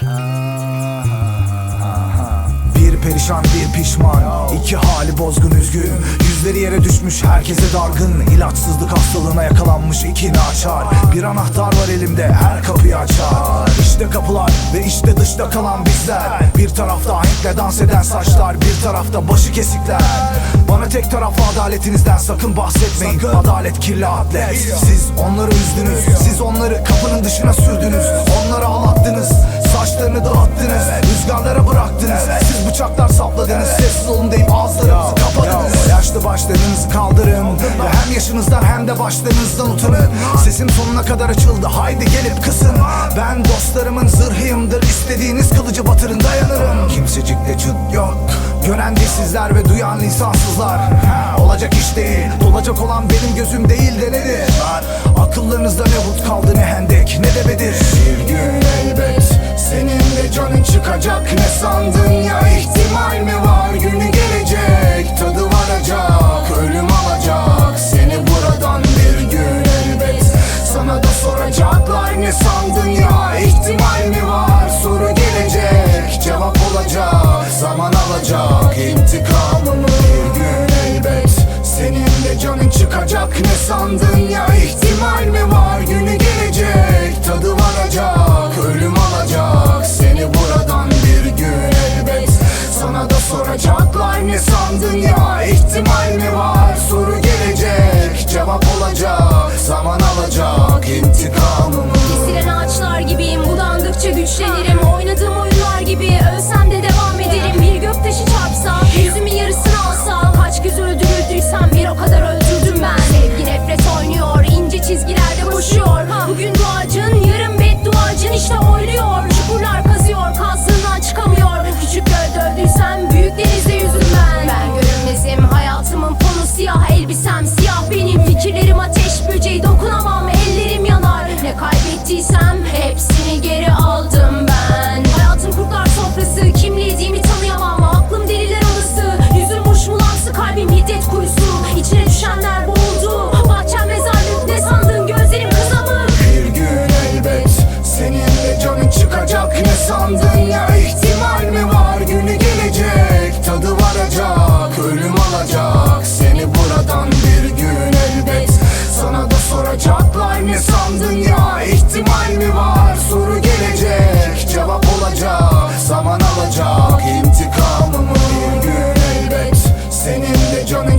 Bir perişan bir pişman. İki hali bozgun üzgün. Yüzleri yere düşmüş herkese dargın. İlaçsızlık hastalığına yakalanmış iki naçar. Bir anahtar var elimde her kapıyı açar. İşte kapılar ve işte dışta kalan bizler. Bir tarafta ahenkle dans eden saçlar Bir tarafta başı kesikler. Bana tek taraflı adaletinizden sakın bahsetmeyin. Adalet kirli atlet. Siz onları üzdünüz. Siz onları kapının dışına sürdünüz. Onları ağlattınız. Saçlarını dağıttınız. Rüzgarlara bıraktınız Sapladınız Sessiz olun deyip ağızlarınızı kapadınız Yaşlı başlarınızı kaldırın. Ve hem yaşınızdan hem de başlarınızdan utanın. Sesim sonuna kadar açıldı. Haydi gelip kısın. Ben dostlarımın zırhıyımdır. İstediğiniz kılıcı batırın dayanırım. Kimsecikte çıt yok. Gören sizler ve duyan lisansızlar Olacak iş değil. Dolacak olan benim gözüm değil de nedir? Akıllarınızda ne hut kaldı ne hendek ne de bedir sandın ya. İhtimal mi var? Günü gelecek Tadı varacak ölüm alacak. Seni buradan bir gün elbet. Sana da soracaklar ne sandın ya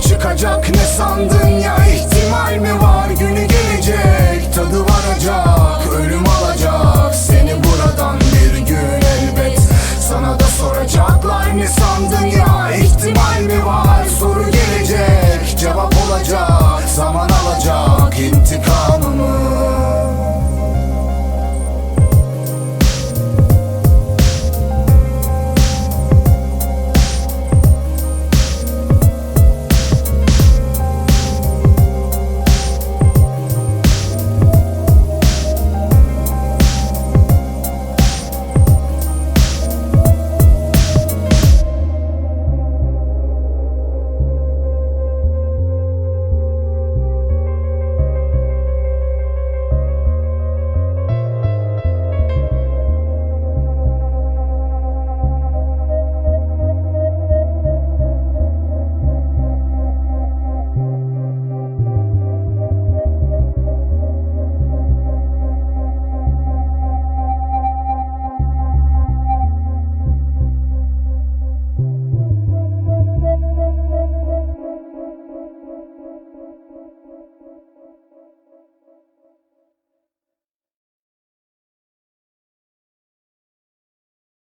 çıkacak ne sandın?